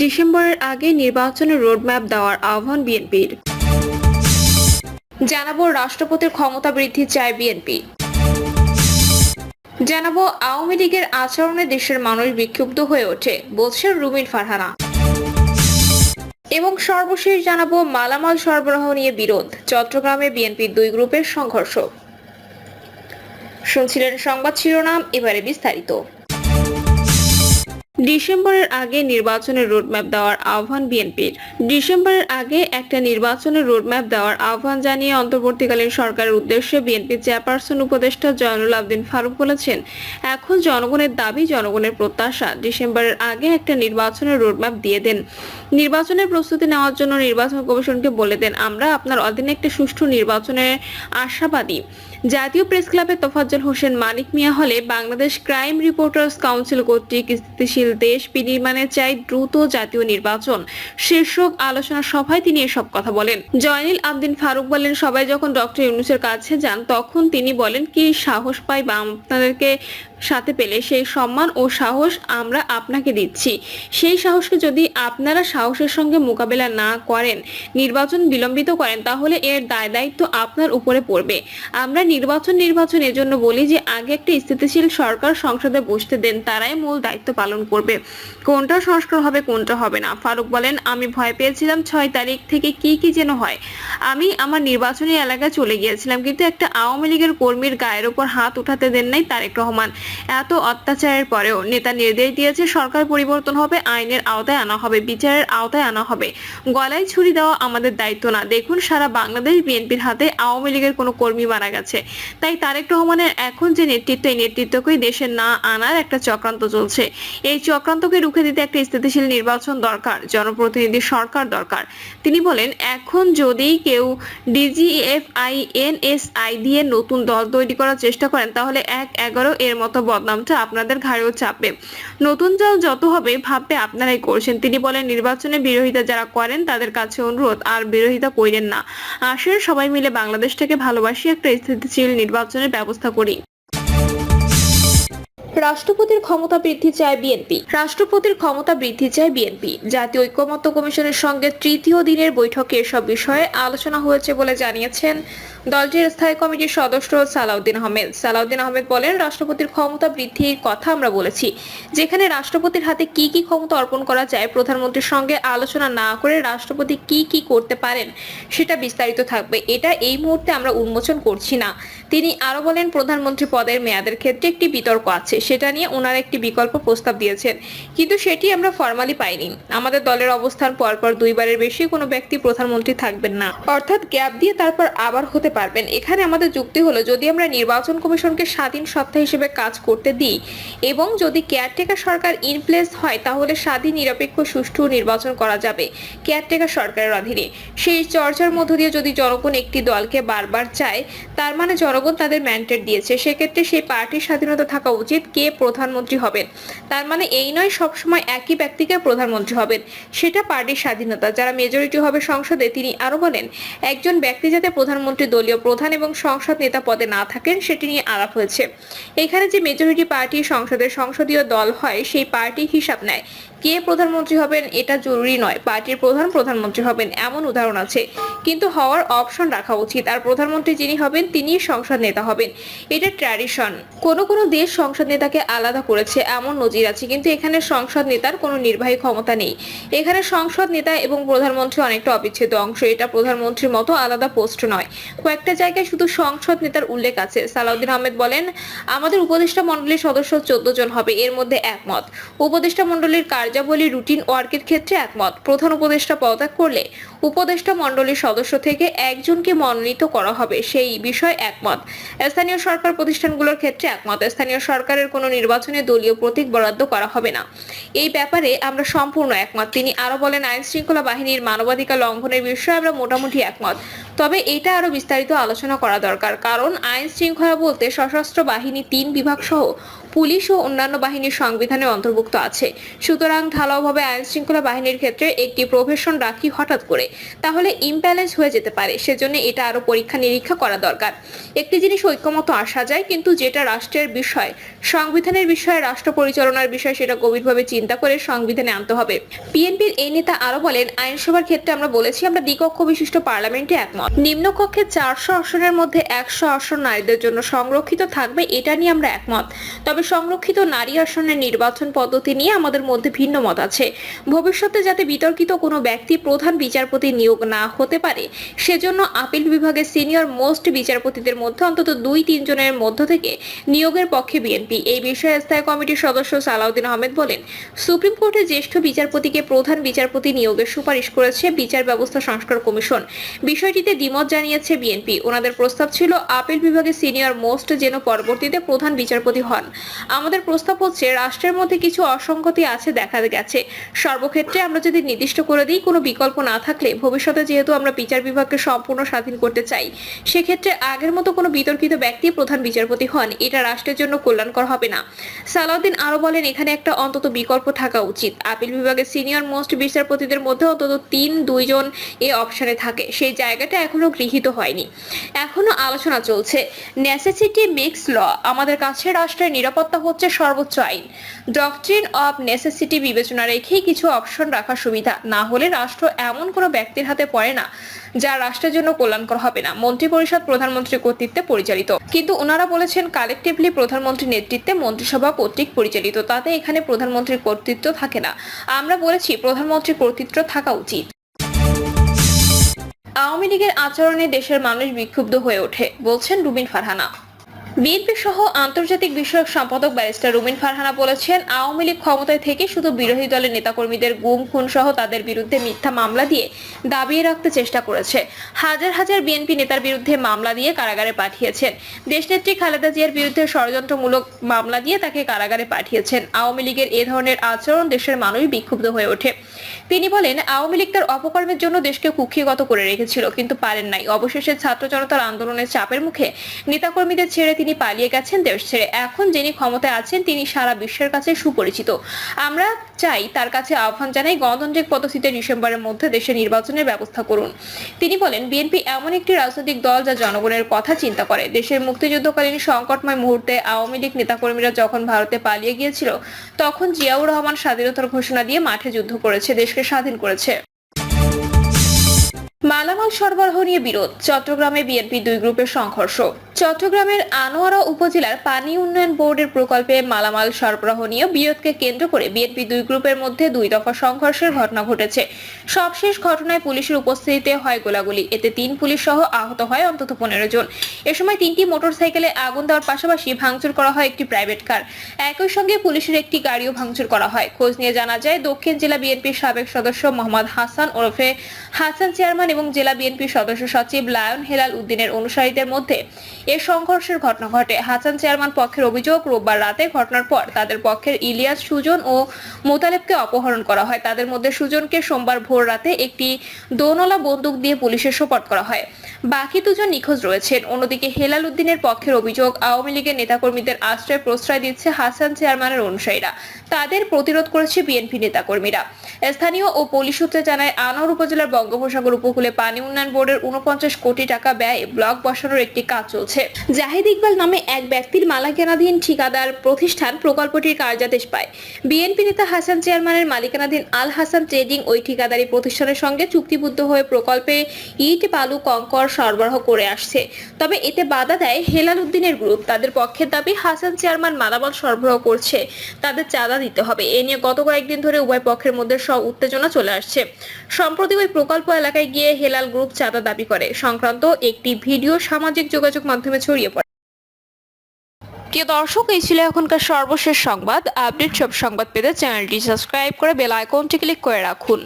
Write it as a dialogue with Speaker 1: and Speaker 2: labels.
Speaker 1: ডিসেম্বরের আগে নির্বাচনের রোডম্যাপ দেওয়ার আহ্বান বিএনপির। জানাব রাষ্ট্রপতির ক্ষমতা বৃদ্ধি চায় বিএনপি। জানাব আওয়ামী লীগের আচরণে দেশের মানুষ বিক্ষুব্ধ হয়ে ওঠে বলছেন রুমিন ফারহানা। এবং সর্বশেষ জানাব মালামাল সরবরাহ নিয়ে বিরোধ, চট্টগ্রামে বিএনপির দুই গ্রুপের সংঘর্ষ। শুনছিলেন সংবাদ শিরোনাম, এবারে বিস্তারিত। ডিসেম্বরের আগে নির্বাচনের রোডম্যাপ দেওয়ার আহ্বান বিএনপির। ডিসেম্বরের আগে একটা নির্বাচনের রোডম্যাপ দেওয়ার আহ্বান জানিয়ে অন্তর্বর্তীকালীন সরকারের উদ্দেশ্যে বিএনপি চেয়ারপারসন উপদেষ্টা জয়নুল আবদিন ফারুক বলেছেন, এখন জনগণের দাবি, জনগণের প্রত্যাশা। ডিসেম্বরের আগে একটা নির্বাচনের রোডম্যাপ দিয়ে দেন। নির্বাচনের প্রস্তুতি নেওয়ার জন্য নির্বাচন কমিশনকে বলে দেন, আমরা আপনার অধীনে একটা সুষ্ঠু নির্বাচনের আশাবাদী। জাতীয় প্রেস ক্লাবে তোফাজ্জল হোসেন মানিক মিয়া হলে বাংলাদেশ ক্রাইম রিপোর্টার্স কাউন্সিল কর্তৃক স্থিতিশীল দেশ বিনির্মাণে চাই দ্রুত জাতীয় নির্বাচন। শীর্ষক আলোচনা সভায় তিনি এসব কথা বলেন। জয়নিল আবদিন ফারুক বলেন, সবাই যখন ডক্টর ইউনুসের কাছে যান, তখন তিনি বলেন, কি সাহস পাই বা আপনাদেরকে সাথে পেলে সেই সম্মান ও সাহস আমরা আপনাকে দিচ্ছি। সেই সাহসকে যদি আপনারা সাহসের সঙ্গে মোকাবেলা না করেন, নির্বাচন বিলম্বিত করেন, তাহলে এর দায় দায়িত্ব আপনার উপরে পড়বে। আমরা নির্বাচন নির্বাচন এজন্য বলি যে, আগে একটা স্থিতিশীল সরকার সংসদে বসতে দেন, তারাই মূল দায়িত্ব পালন করবে। কোনটা সংস্কার হবে, কোনটা হবে না? ফারুক বলেন, আমি ভয় পেয়েছিলাম ছয় তারিখ থেকে কি কি যেন হয়। আমি আমার নির্বাচনী এলাকায় চলে গিয়েছিলাম, কিন্তু একটা আওয়ামী লীগের কর্মীর গায়ের উপর হাত উঠাতে দেন নাই তারেক রহমান। এত অত্যাচারের পরেও নেতা নির্দেশ দিয়েছে সরকার পরিবর্তন হবে, আইনের আওতায় আনা হবে, বিচারের আওতায় আনা হবে। গলায় ছুরি দেওয়া আমাদের দায়িত্ব না। দেখুন, সারা বাংলাদেশ বিএনপির হাতে আওয়ামী লীগের কোনো কর্মী মারা গেছে। তাই তারেক রহমানের এখন যে নেতৃত্ব, এই নেতৃত্বকেই দেশে না আনার একটা চক্রান্ত চলছে। এই চক্রান্তকে রুখে দিতে একটা স্থিতিশীল নির্বাচন দরকার, জনপ্রতিনিধি সরকার দরকার। তিনি বলেন, এখন যদি কেউ ডিজিএফআই এনএসআই দিয়ে নতুন দল তৈরি করার চেষ্টা করেন, তাহলে এক এগারো এর মতো বদনামটা আপনাদের ঘাড়েও চাপবে নতুন চাল যত হবে ভাববে আপনারাই করছেন। তিনি বলেন, নির্বাচনে বিরোধিতা যারা করেন, তাদের কাছে অনুরোধ, আর বিরোধিতা করেন না। আসেন সবাই মিলে বাংলাদেশটাকে ভালোবাসি, একটা স্থিতিশীল নির্বাচনের ব্যবস্থা করি। রাষ্ট্রপতির ক্ষমতা বৃদ্ধি চায় বিএনপি। রাষ্ট্রপতির ক্ষমতা বৃদ্ধি চায় বিএনপি। জাতীয় ঐক্যমত্য কমিশনের সঙ্গে তৃতীয় দিনের বৈঠকে এসব বিষয়ে আলোচনা হয়েছে বলে জানিয়েছেন দলটির স্থায়ী কমিটির সদস্য সালাউদ্দিন আহমেদ। সালাউদ্দিন আহমেদ বলেন, রাষ্ট্রপতির ক্ষমতা বৃদ্ধির কথা আমরা বলেছি। যেখানে রাষ্ট্রপতির হাতে কি কি ক্ষমতা অর্পণ করা যায়, প্রধানমন্ত্রীর সঙ্গে আলোচনা না করে রাষ্ট্রপতি কি কি করতে পারেন, সেটা বিস্তারিত থাকবে। এটা এই মুহূর্তে আমরা উন্মোচন করছি না। তিনি আরও বলেন, প্রধানমন্ত্রী পদের মেয়াদের ক্ষেত্রে একটি বিতর্ক আছে। সেটা নিয়ে ওনার একটি বিকল্প প্রস্তাব দিয়েছেন। কিন্তু সেটি আমরা ফর্মালি পাইনি। আমাদের দলের অবস্থান পরপর দুইবারের বেশি কোনো ব্যক্তি প্রধানমন্ত্রী থাকবেন না। অর্থাৎ গ্যাপ দিয়ে তারপর আবার হতে পারবেন। এখানে আমাদের যুক্তি হলো, যদি আমরা নির্বাচন কমিশনকে স্বাধীন সত্তা হিসেবে কাজ করতে দিই এবং যদি কেয়ারটেকার সরকার ইনপ্লেস হয়, তাহলে স্বাধীন, নিরপেক্ষ, সুষ্ঠু নির্বাচন করা যাবে কেয়ারটেকার সরকারের অধীনে। সেই চর্চার মধ্য দিয়ে যদি জনগণ একটি দলকে বারবার চায়, তার মানে জনগণ তাদের ম্যান্ডেট দিয়েছে। সেক্ষেত্রে সেই পার্টির স্বাধীনতা থাকা উচিত কে প্রধানমন্ত্রী হবেন। তার মানে এই নয়, সবসময় একই ব্যক্তিকে প্রধানমন্ত্রী হবেন। সেটা পার্টির স্বাধীনতা। যারা মেজরিটি হবে সংসদে, তিনি আরও বলেন, একজন ব্যক্তি যাতে প্রধানমন্ত্রী, দলীয় প্রধান এবং সংসদ নেতা পদে না থাকেন, সেটি নিয়ে আলাপ হয়েছে। এখানে যে মেজরিটি পার্টি সংসদের সংসদীয় দল হয়, সেই পার্টি হিসাব নেয়। কে প্রধানমন্ত্রী হবেন এটা জরুরি নয়, পার্টির প্রধান প্রধানমন্ত্রী হবেন এমন উদাহরণ আছে। কিন্তু হওয়ার অপশন রাখা উচিত। আর প্রধানমন্ত্রী যিনি হবেন তিনি সংসদ নেতা হবেন। এটা ট্র্যাডিশন। কোন কোন দেশ সংসদ নেতাকে আলাদা করেছে, এমন নজির আছে। কিন্তু এখানে সংসদ নেতার কোনো নির্বাহী ক্ষমতা নেই। এখানে সংসদ নেতা এবং প্রধানমন্ত্রী অনেকটা অবিচ্ছেদ্য অংশ। এটা প্রধানমন্ত্রীর মতো আলাদা পোস্ট নয়। কয়েকটা জায়গায় শুধু সংসদ নেতার উল্লেখ আছে। সালাউদ্দিন আহমেদ বলেন, আমাদের উপদেষ্টা মণ্ডলীর সদস্য চোদ্দ জন হবে। এর মধ্যে একমত। উপদেষ্টা মণ্ডলীর কার্যাবলী রুটিন ওয়ার্কের ক্ষেত্রে একমত। প্রধান উপদেষ্টা পদত্যাগ করলে উপদেষ্টা মণ্ডলীর সদস্য থেকে একজনকে মনোনীত করা হবে, সেই বিষয়ে একমত। স্থানীয় সরকার প্রতিষ্ঠানগুলোর ক্ষেত্রে একমত। স্থানীয় সরকারের কোনো নির্বাচনে দলীয় প্রতীক বরাদ্দ করা হবে না। এই ব্যাপারে আমরা সম্পূর্ণ একমত। তিনি আরও বলেন, আইন শৃঙ্খলা বাহিনীর মানবাধিকার লঙ্ঘনের বিষয়ে আমরা মোটামুটি একমত। তবে এটা আরও বিস্তারিত আলোচনা করা দরকার। কারণ আইন শৃঙ্খলা বলতে সশস্ত্র বাহিনী তিন বিভাগ সহ পুলিশ ও অন্যান্য বাহিনীর সংবিধানে অন্তর্ভুক্ত আছে। সুতরাং ঢালাওভাবে আইন শৃঙ্খলা বাহিনীর ক্ষেত্রে একটি প্রফেশন রাখি হঠাৎ করে। তাহলে ইমব্যালেন্স হয়ে যেতে পারে, সেজন্য এটা আরও পরীক্ষা নিরীক্ষা করা দরকার। একটি জিনিস ঐক্যমত আসা যায়, কিন্তু যেটা রাষ্ট্রের বিষয়, সংবিধানের বিষয়ে, রাষ্ট্র পরিচালনার বিষয়, সেটা গভীরভাবে চিন্তা করে সংবিধানে আনতে হবে। বিএনপির এই নেতা আরও বলেন, আইনসভার ক্ষেত্রে আমরা বলেছি, আমরা দ্বিকক্ষ বিশিষ্ট পার্লামেন্টে একমত। নিম্নকক্ষে চারশো আসনের মধ্যে একশো আসন নারীদের জন্য সংরক্ষিত থাকবে, এটা নিয়ে আমরা একমত। তবে সংরক্ষিত নারী আসনের নির্বাচন পদ্ধতি নিয়ে আমাদের মধ্যে ভিন্ন মত আছে। ভবিষ্যতে যাতে বিতর্কিত কোনো ব্যক্তি প্রধান বিচারপতি নিয়োগ না হতে পারে, সেজন্য আপিল বিভাগের সিনিয়র মোস্ট বিচারপতিদের মধ্যে অন্তত দুই তিনজনের মধ্য থেকে নিয়োগের পক্ষে বিএনপি। এই বিষয়ে স্থায়ী কমিটির সদস্য সালাউদ্দিন আহমেদ বলেন, সুপ্রিম কোর্টে জ্যেষ্ঠ বিচারপতিকে প্রধান বিচারপতি নিয়োগের সুপারিশ করেছে বিচার ব্যবস্থা সংস্কার কমিশন। বিষয়টিতে দ্বিমত জানিয়েছে বিএনপি। ওনাদের প্রস্তাব ছিল, আপিল বিভাগের সিনিয়র মোস্ট যেন পরবর্তীতে প্রধান বিচারপতি হন। আমাদের প্রস্তাব হচ্ছে, রাষ্ট্রের মধ্যে কিছু অসঙ্গতি আছে, দেখা গেছে। সর্বক্ষেত্রে আমরা যদি নির্দিষ্ট করে দিই, কোনো বিকল্প না থাকলে ভবিষ্যতে যেহেতু আমরা বিচার বিভাগকে সম্পূর্ণ স্বাধীন করতে চাই, সেক্ষেত্রে আগের মতো কোনো বিতর্কিত ব্যক্তি প্রধান বিচারপতি হন। এটা রাষ্ট্রের জন্য কল্যাণকর হবে না। সালাউদ্দিন আরও বলেন, এখানে একটা অন্তত বিকল্প থাকা উচিত। আপিল বিভাগের সিনিয়র মোস্ট বিচারপতিদের মধ্যে অন্তত তিন দুইজন এ অপশনে থাকে। সেই জায়গাটা এখনও গৃহীত হয়নি। এখনও আলোচনা চলছে। নেসেসিটি মেক্স ল, আমাদের কাছে রাষ্ট্রের নিরাপত্তা হচ্ছে সর্বোচ্চ আইন। ডকট্রিন অব নেসেসিটি বিবেচনা রেখেই কিছু অপশন রাখার সুবিধা না হলে রাষ্ট্র এমন কোনো ব্যক্তির হাতে পড়ে না, যা রাষ্ট্রের জন্য কল্যাণকর হবে না, মন্ত্রিপরিষদ প্রধানমন্ত্রীর কর্তৃত্বে পরিচালিত। কিন্তু ওনারা বলেছেন কালেকটিভলি প্রধানমন্ত্রীর নেতৃত্বে মন্ত্রিসভা কর্তৃক পরিচালিত, তাতে এখানে প্রধানমন্ত্রীর কর্তৃত্ব থাকে না। আমরা বলেছি, প্রধানমন্ত্রীর কর্তৃত্ব থাকা উচিত। আওয়ামী লীগের আচরণে দেশের মানুষ বিক্ষুব্ধ হয়ে ওঠে, বলছেন রুবিন ফারহানা। বিএনপি সহ আন্তর্জাতিক বিষয়ক সম্পাদক ব্যারিস্টার রুমিন ফারহানা বলেছেন, আওয়ামী লীগ ক্ষমতায় থেকে শুধু বিরোধী দলের নেতাকর্মীদের গুম, খুন সহ তাদের বিরুদ্ধে মিথ্যা মামলা দিয়ে দাবিয়ে রাখতে চেষ্টা করেছে। হাজার হাজার বিএনপি নেতার বিরুদ্ধে মামলা দিয়ে কারাগারে পাঠিয়েছেন। দেশনেত্রী খালেদা জিয়ার বিরুদ্ধে ষড়যন্ত্রমূলক মামলা দিয়ে তাকে কারাগারে পাঠিয়েছেন। আওয়ামী লীগের এ ধরনের আচরণ দেশের মানুষ বিক্ষুব্ধ হয়ে ওঠে। তিনি বলেন, আওয়ামী লীগ তার অপকর্মের জন্য দেশকে কুক্ষিগত করে রেখেছিল, কিন্তু পারেন নাই। অবশেষে ছাত্র জনতার আন্দোলনের চাপের মুখে নেতাকর্মীদের ছেড়ে তিনি পালিয়ে গেছেন দেশ ছেড়ে। এখন যিনি ক্ষমতায় আছেন, তিনি সারা বিশ্বের কাছে সুপরিচিত। আমরা চাই তার কাছে আহ্বান জানাই গণতান্ত্রিক পদ্ধতিতে ডিসেম্বরের মধ্যে দেশে নির্বাচনের ব্যবস্থা করুন। তিনি বলেন, বিএনপি এমন একটি রাজনৈতিক দল যা জনগণের কথা চিন্তা করে। দেশের মুক্তিযুদ্ধকালীন সংকটময় মুহূর্তে আওয়ামী লীগ নেতাকর্মীরা যখন ভারতে পালিয়ে গিয়েছিল, তখন জিয়াউর রহমান স্বাধীনতার ঘোষণা দিয়ে মাঠে যুদ্ধ করেছে, দেশকে স্বাধীন করেছে। মালামাল সরবরাহ নিয়ে বিরোধ, চট্টগ্রামে বিএনপি দুই গ্রুপের সংঘর্ষ। চট্টগ্রামের আনোয়ারা উপজেলার পানি উন্নয়ন বোর্ডের প্রকল্পে মালামাল সরবরাহ নিয়ে বিরোধকে কেন্দ্র করে বিএনপি দুই গ্রুপের মধ্যে দুই দফা সংঘর্ষের ঘটনা ঘটেছে। সবশেষ ঘটনায় পুলিশের উপস্থিতিতে হয় গোলাগুলি। এতে তিন পুলিশ সহ আহত হয় অন্তত পনেরো জন। এ সময় তিনটি মোটরসাইকেলে আগুন দেওয়ার পাশাপাশি ভাঙচুর করা হয় একটি প্রাইভেট কার। একই সঙ্গে পুলিশের একটি গাড়িও ভাঙচুর করা হয়। খোঁজ নিয়ে জানা যায়, দক্ষিণ জেলা বিএনপির সাবেক সদস্য মোহাম্মদ হাসান ওরফে হাসান চেয়ারম্যান এবং জেলা বিএনপির সদস্য সচিব লায়ন হেলাল উদ্দিনের অনুসারীদের মধ্যে এ সংঘর্ষের ঘটনা ঘটে। হাসান চেয়ারম্যান পক্ষের অভিযোগ, রোববার রাতে ঘটনার পর তাদের পক্ষের ইলিয়াস সুজন ও মোতালেবকে অপহরণ করা হয়। তাদের মধ্যে সুজনকে সোমবার ভোর রাতে একটি দোনলা বন্দুক দিয়ে পুলিশের সোপর্দ করা হয়। বাকি দুজন নিখোঁজ রয়েছেন অন্যদিকে হেলাল উদ্দিনের পক্ষের অভিযোগ, আওয়ামী লীগের নেতাকর্মীদের আশ্রয় প্রশ্রয় দিচ্ছে হাসান চেয়ারম্যানের অনুসারীরা। তাদের প্রতিরোধ করেছে বিএনপি নেতাকর্মীরা। স্থানীয় ও পুলিশ সূত্রে জানায়, আনোয়ার উপজেলার বঙ্গোপসাগর উপকূলে পানি উন্নয়ন বোর্ডের উনপঞ্চাশ কোটি টাকা ব্যয়ে ব্লক বসানোর একটি কাজ চলছে। জাহিদ ইকবাল নামে এক ব্যক্তির মালিকানাধীন ঠিকাদার প্রতিষ্ঠান প্রকল্পটির কার্যাদেশ পায়। বিএনপি নেতা হাসান চেয়ারম্যানের মালিকানাধীন আল হাসান ট্রেডিং ওই ঠিকাদারি প্রতিষ্ঠানের সঙ্গে চুক্তিবদ্ধ হয়ে প্রকল্পে ইট, বালু, কঙ্কর সরবরাহ করে আসছে। তবে এতে বাধা দেয় হেলাল উদ্দিনের গ্রুপ। তাদের পক্ষের দাবি, হাসান চেয়ারম্যান মালামাল সরবরাহ করছে। তাদের চাঁদা দিতে হবে। এ নিয়ে গত কয়েকদিন ধরে উভয় পক্ষের মধ্যে সব উত্তেজনা চলে আসছে। সম্প্রতি ওই প্রকল্প এলাকায় গিয়ে হেলাল গ্রুপ চাঁদা দাবি করে। সংক্রান্ত একটি ভিডিও সামাজিক যোগাযোগ মাধ্যমে ছড়িয়ে পড়ে। প্রিয় দর্শক, এই ছিল এখনকার সর্বশেষ সংবাদ। আপডেট সব সংবাদ পেতে চ্যানেলটি সাবস্ক্রাইব করে বেল আইকনটি ক্লিক করে রাখুন।